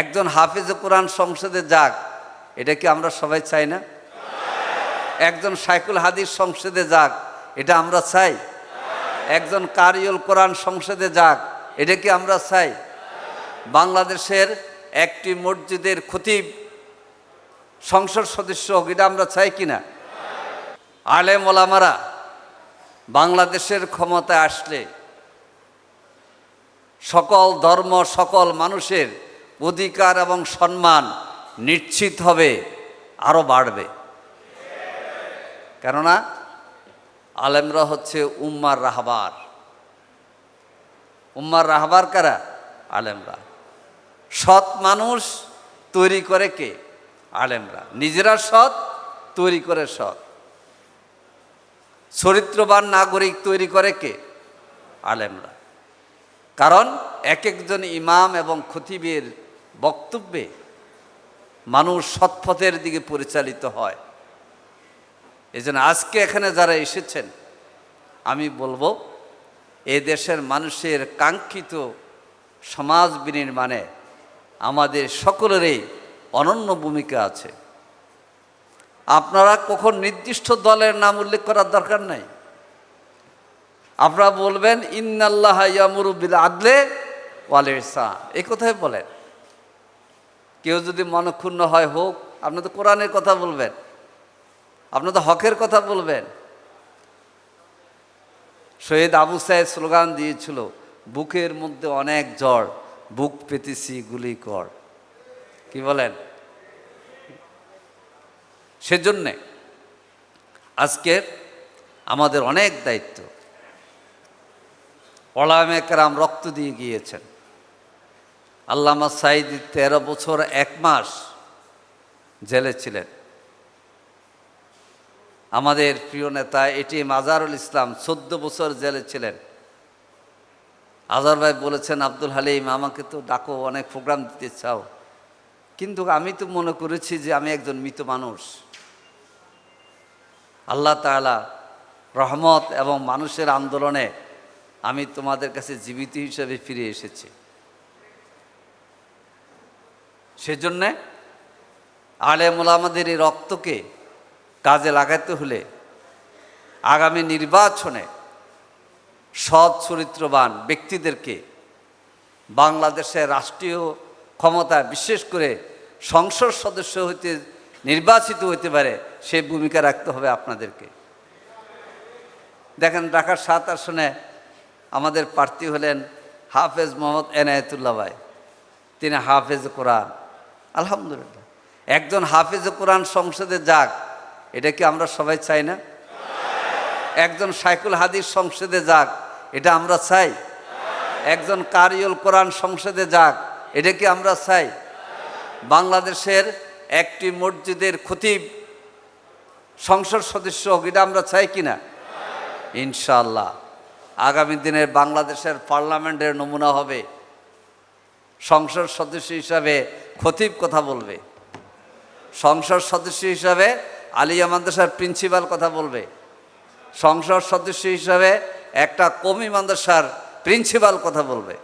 একজন হাফিজ কোরআন সংসদে যাক, এটা কি আমরা সবাই চাই না? একজন সাইকুল হাদিস সংসদে যাক, এটা আমরা চাই? একজন কারিউল কোরআন সংসদে যাক, এটা কি আমরা চাই? বাংলাদেশের একটি মসজিদের খতিব, সংসদ সদস্য হোক এটা আমরা চাই কিনা আলেম ওলামারা, বাংলাদেশের ক্ষমতায় আসলে সকল ধর্ম, সকল মানুষের অধিকার এবং সম্মান নিশ্চিত হবে আরও বাড়বে। কেননা আলেমরা হচ্ছে উম্মার রাহবার। উম্মার রাহবার কারা? আলেমরা। সৎ মানুষ তৈরি করে কে? আলেমরা। নিজেরা সৎ, তৈরি করে সৎ। চরিত্রবান নাগরিক তৈরি করে কে? আলেমরা। কারণ এক একজন ইমাম এবং খতিবের বক্তব্যে মানুষ সৎপথের দিকে পরিচালিত হয়। এই আজকে এখানে যারা এসেছেন, আমি বলব, এ দেশের মানুষের কাঙ্ক্ষিত সমাজ বিনির্মাণে আমাদের সকলেরই অনন্য ভূমিকা আছে। আপনারা কখন নির্দিষ্ট দলের নাম উল্লেখ করার দরকার নাই। আপনারা বলবেন, ইন্নাল্লাহ ইয়ামুরু বিল আদলে ওয়ালে ইহসান। এই বলেন। কেউ যদি মনক্ষুণ্ণ হয়, হোক, আপনি তো কোরআনের কথা বলবেন, আপনি তো হকের কথা বলবেন। শহীদ আবু সাহেব স্লোগান দিয়েছিল, বুকের মধ্যে অনেক জ্বর, বুক পেতেছি গুলি কর। কি বলেন? সেজন্যে আজকের আমাদের অনেক দায়িত্ব। ওলামেকরাম রক্ত দিয়ে গিয়েছেন। আল্লামা সাইদ তেরো বছর এক মাস জেলে ছিলেন। আমাদের প্রিয় নেতা এটি মাজারুল ইসলাম চোদ্দ বছর জেলে ছিলেন। আজহার ভাই বলেছেন, আব্দুল হালিম, আমাকে তো ডাকো, অনেক প্রোগ্রাম দিতে চাও। কিন্তু আমি তো মনে করেছি যে আমি একজন মৃত মানুষ। আল্লাহ তাআলা রহমত এবং মানুষের আন্দোলনে আমি তোমাদের কাছে জীবিত হিসেবে ফিরে এসেছি। সেজন্যে আলেম ওলামাদের এই রক্তকে কাজে লাগাতে হলে আগামী নির্বাচনে সৎ চরিত্রবান ব্যক্তিদেরকে বাংলাদেশের রাষ্ট্রীয় ক্ষমতা বিশেষ করে সংসদ সদস্য হইতে নির্বাচিত হইতে পারে সে ভূমিকা রাখতে হবে আপনাদেরকে। দেখেন ঢাকার সাত আসনে আমাদের প্রার্থী হলেন হাফেজ মোহাম্মদ এনায়েতুল্লাহ ভাই। তিনি হাফেজ কোরআন। আলহামদুলিল্লাহ। একজন হাফিজ কোরআন সংসদে যাক, এটা কি আমরা সবাই চাই না? একজন সাইকুল হাদিস সংসদে যাক, এটা আমরা চাই? একজন কারিউল কোরআন সংসদে যাক, এটা কি আমরা চাই? বাংলাদেশের একটি মসজিদের খতিব সংসদ সদস্য হোক এটা আমরা চাই কিনা ইনশাল্লাহ আগামী দিনের বাংলাদেশের পার্লামেন্টের নমুনা হবে। সংসদ সদস্য হিসাবে খতিব কথা বলবে। সংসদ সদস্য হিসাবে আলিয়া মাদ্রাসার প্রিন্সিপাল কথা বলবে। সংসদ সদস্য হিসাবে একটা কমি মাদ্রাসার প্রিন্সিপাল কথা বলবে।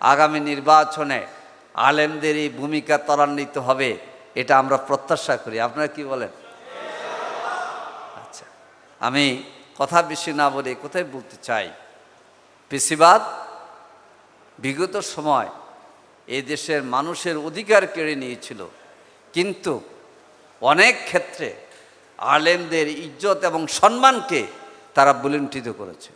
আগামী নির্বাচনে আলেমদের এই ভূমিকা ত্বরান্বিত হবে, এটা আমরা প্রত্যাশা করি। আপনারা কি বলেন? আচ্ছা আমি কথা বেশি না বলে কোথায় বলতে চাই। পেশিবাদ বিগত সময় এ দেশের মানুষের অধিকার কেড়ে নিয়েছিল। কিন্তু অনেক ক্ষেত্রে আলেমদের ইজ্জত এবং সম্মানকে তারা বুলুণ্ঠিত করেছে।